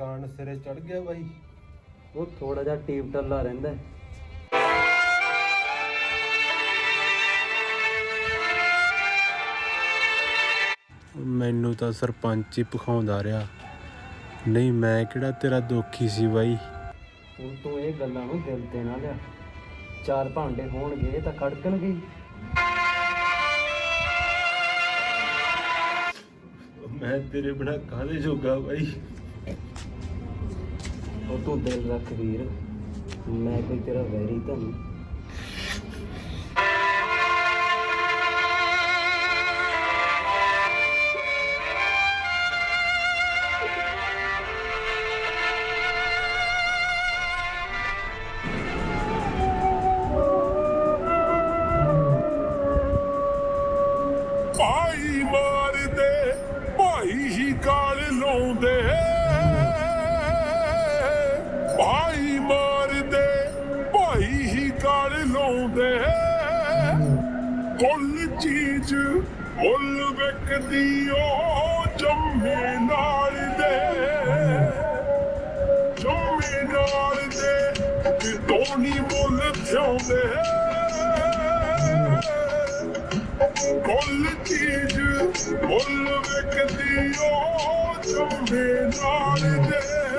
ਕਾਨ ਸਿਰੇ ਚੜ ਗਿਆ ਬਾਈ। ਉਹ ਥੋੜਾ ਜਿਹਾ ਟੀਪ ਟੱਲਾ ਰਹਿੰਦਾ। ਹੈ। ਮੈਨੂੰ ਤਾਂ ਸਰਪੰਚ ਹੀ ਪਖਾਉਂਦਾ ਰਿਹਾ। ਨਹੀਂ ਮੈਂ ਕਿਹੜਾ ਤੇਰਾ ਦੋਖੀ ਸੀ ਬਾਈ? ਹੁਣ ਤੂੰ ਇਹ ਗੱਲਾਂ ਨੂੰ ਦਿਲ ਤੇ ਨਾ ਲਿਆ। ਚਾਰ ਭਾਂਡੇ ਹੋਣਗੇ ਤਾਂ ਖੜਕਣਗੇ ਹੀ। ਮੈਂ ਤੇਰੇ ਬਿਨਾ ਕਾਹਦੇ ਜੋਗਾ ਬਾਈ? ਉਹ ਤੂੰ ਦਿਲ ਰੱਖ ਵੀਰ, ਮੈਂ ਕੋਈ ਤੇਰਾ ਵੈਰੀ ਤਾਂ ਨਹੀਂ। ਭਾਈ ਮਾਰਦੇ, ਭਾਈ ਹੀ ਗਾਲ ਲਾਉਂਦੇ। ਹੀ ਲਾਉਂਦੇ ਕੁੱਲ ਚੀਜ਼ ਮੁੱਲ ਵੇਖਦੀ ਉਹ ਜੰਮੇ ਨਾਲ ਦੇ। ਜੰਮੇ ਨਾਲ ਦੇ ਕਿ ਨਹੀਂ ਮੁੱਲ ਥਿਆਉਂਦੇ ਕੁੱਲ ਚੀਜ਼ ਮੁੱਲ ਵਿਕਦੀ ਉਹ ਜੰਮੇ ਨਾਲ ਦੇ।